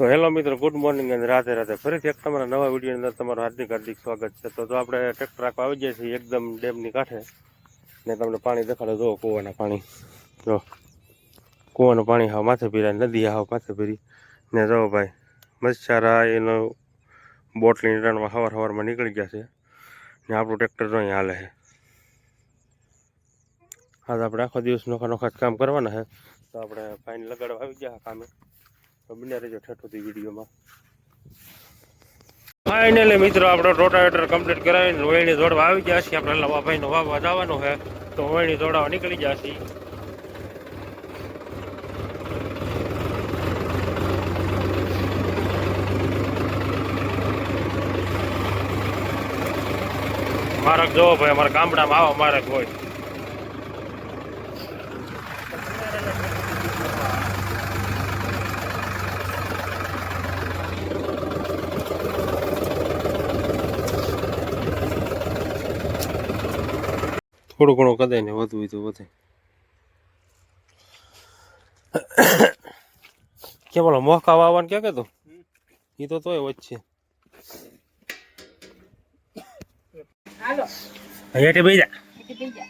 તો હેલો મિત્રો, good morning અને રાધે રાધે. ફરીથી એક તમારા નવા વિડીયોની અંદર તમારું હાર્દિક હાર્દિક સ્વાગત છે. તો આપણે ટ્રેક્ટર રાખવા આવી ગયા છીએ એકદમ ડેમની કાંઠે. ને તમને પાણી દેખાડો. જો કૂવાના પાણી. જો કૂવાનું પાણી હા માથે પીરા નદી આવો માથે પીરી ને જો ભાઈ, મચ્છારા એનો બોટલી રણમાં હવાર હવારમાં નીકળી ગયા છે. ને આપણું ટ્રેક્ટર જો અહીંયા હાલે છે. આજ આપણે આખો દિવસ નોખા નોખા કામ કરવાના છે. તો આપણે ફાઇન લગાડવા આવી ગયા કામે. તો બને રહેજો ફાઇનલી મિત્રો, આપણો રોટાવેટર કમ્પ્લીટ કરાવીને વહેણી દોડવા આવી ગયા છીએ. આપણે લવાભાઈનો વાવવા જવાનું છે. તો વહેણી દોડવા નીકળી ગયા મારક જોવો ભાઈ, અમારા ગામડામાં આવો મારક હોય. થોડું ઘણું કદાય ને વધુ હોય તો વધે. કેમ બોલો મોકા વાવવાનું ક્યાં કહેતો એ તો તોય વચ્ચે. હાલો. હેઠે બેજા એટલે બીજા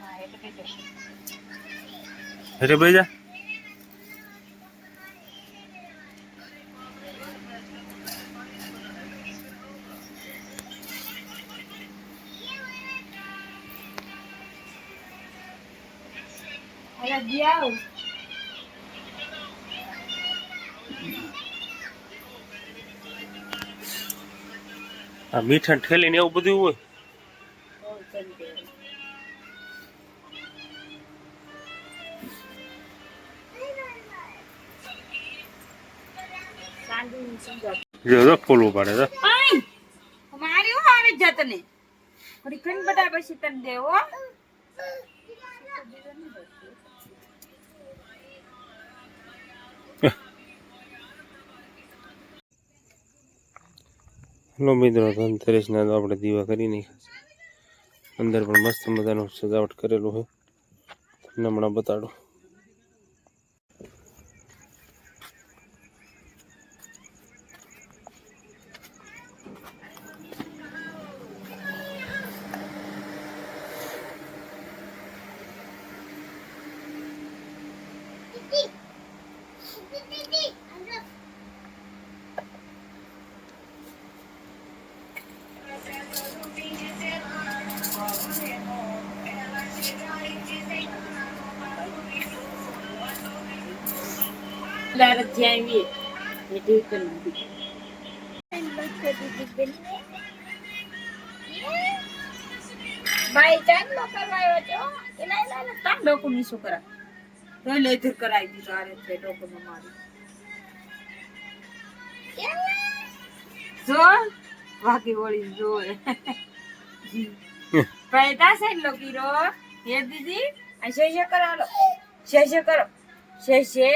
હા એટલે બીજા હેઠે બેજા આ મીઠા ઠેલી ને એવું બધું હોય. જો ખોલવું પડે તો મારી હું આવે જત ને? બધા પછી તને દેવો. લો મિત્રો ધનતેરસના તો આપણે દીવા કરી નાખ્યા અંદર પણ મસ્ત મજાનું સજાવટ કરેલું છે. તમને હમણાં બતાડું. દાર જ્યાં આવીએ. એટલે કે નથી ભાઈ ચાંદ તો લેધર કરાવી દીધો આરે છે ડોકુ જો વાકી વળી જો પૈતા છે લોકો હીરો હે દીદી? આ શેષે કરાલો શેષે કરો. શેષે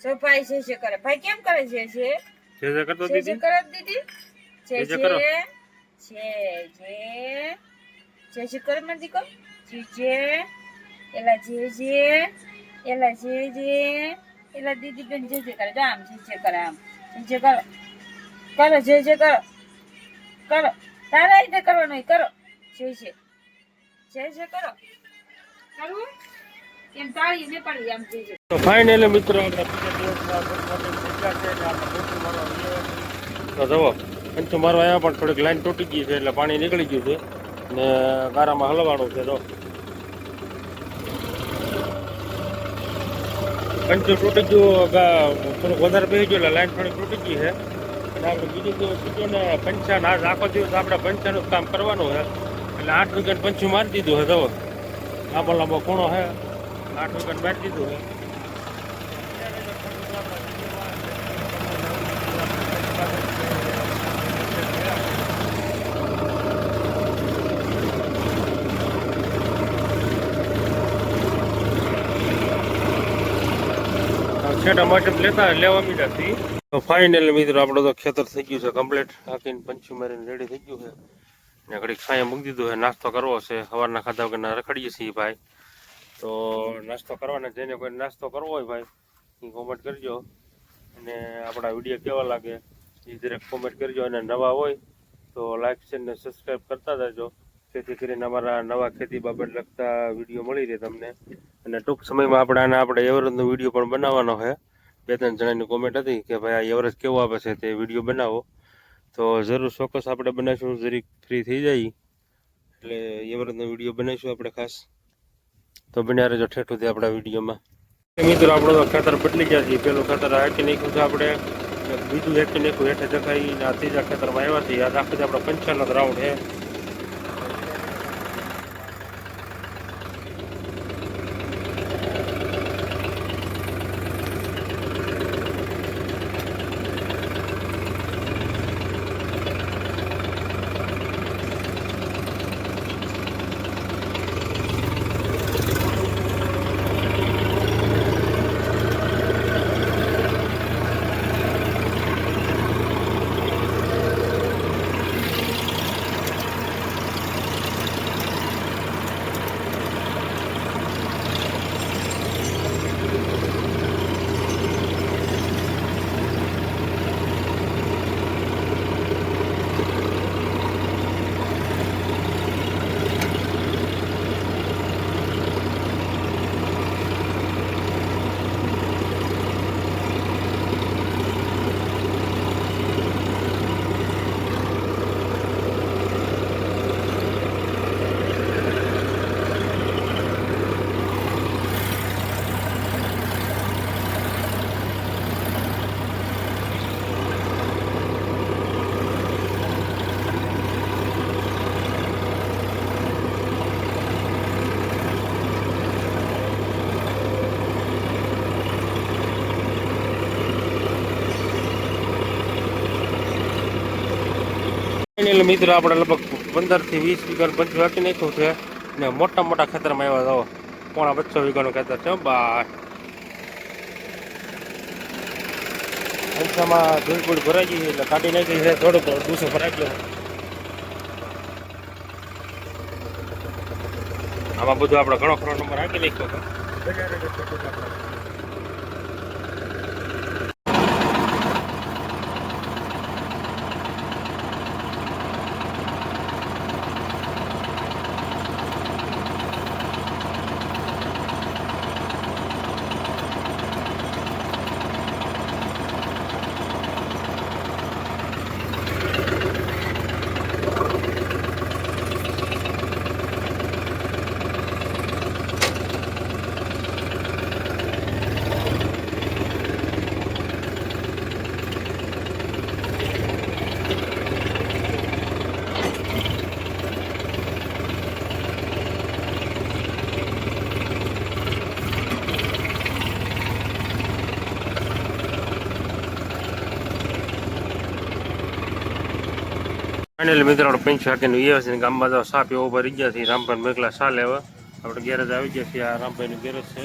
સફાઈ છે છે કરે ભાઈ કેમ કરે છે છે દીદી છે છે છે છે છે છે કરે મને છે એલા જે જે એલા જે જે એલા દીદી બેન જે જે કરે આમ છે છે કરે આમ છે કરો કરો જે જે કરો કરો તારા રીતે કરવાનું કરો જે છે છે કરો કરવું તો ફાઇનલી મિત્રો બીજા. તો જુઓ પંચું મારવા આવ્યા પણ થોડીક લાઈન તૂટી ગઈ છે એટલે પાણી નીકળી ગયું છે ને ગારામાં હલવાનું છે તો પંચું તૂટી ગયું થોડુંક વધારે બેસી ગયું એટલે લાઈન થોડીક તૂટી ગઈ છે. અને આપણે બીજું દિવસ કીધું ને પંચા આજ આખો દિવસ આપણે પંચાનું કામ કરવાનું છે. એટલે આઠ વિકેટ પંચું મારી દીધું છે, જુઓ. લાંબો લાંબો ખૂણો છે. આઠ વખત મારી દીધું માટે લેતા લેવા મીડા ફાઇનલ મિત્રો, આપણો તો ખેતર થઈ ગયું છે કમ્પ્લીટ આખીને પંચી મારીને રેડી થઈ ગયું છે. ને ઘડીક છાંયા મૂકી દીધું છે, નાસ્તો કરવો છે, સવારના ખાધા વગર રખડીએ છીએ ભાઈ. તો નાસ્તો કરવાના, જેને કોઈ નાસ્તો કરવો હોય ભાઈ એ કોમેન્ટ કરજો. અને આપણા વીડિયો કેવા લાગે એ જરાક કોમેન્ટ કરજો. અને નવા હોય, તો લાઈક છે ને સબસ્ક્રાઈબ કરતા જજો. જેથી કરીને અમારા નવા ખેતી બાબત લગતા વીડિયો મળી રહે તમને. અને ટૂંક સમયમાં આપણે આના આપણે એવરેજનો વીડિયો પણ બનાવવાનો છે. બે ત્રણ જણાની કોમેન્ટ હતી કે ભાઈ, આ એવરેજ કેવો આપે છે તે વીડિયો બનાવો. તો જરૂર ચોક્કસ આપણે બનાવીશું. જરીક ફ્રી થઈ જાય. એટલે એવરેજનો વીડિયો બનાવીશું આપણે ખાસ. તો બન્યા રહેજો ઠેઠ સુધી આપણા વિડીયોમાં. મિત્રો, આપણો ખેતર બદલી ગયા છે પેલું ખેતર હાકી નાખ્યું છે આપણે. બીજું હાકી નાખ્યું હેઠે જખાઈ આ ત્રીજા ખેતરમાં આવ્યા છે આ દાખલ આપણે પંચાણનો રાઉન્ડ છે એટલે મિત્રો, આપણે લગભગ પંદરથી વીસ વીઘાનું પંચ વાકી નાખ્યું છે. ને મોટા મોટા ખેતરમાં આવ્યા જાઓ પોણા બસો વીઘાનું ખેતર છે બા પંચામાં ધૂળ ધૂળ ભરાઈ ગઈ એટલે કાઢી નાખી છે, થોડુંક દૂસો ભરાઈ ગયો. આમાં બધું આપણે ઘણો ખરો નંબર આપી નાખ્યો ફાઇનલી મિત્રો, આપણે પંચ વાગ્યાનું એ છે ગામમાં તો સાપ એવો ભરી ગયા છે. રામભાઈ મેઘલા સા લેવા આપણે ગેરેજ આવી ગયા છીએ. આ રામભાઈનું ગેરેજ છે.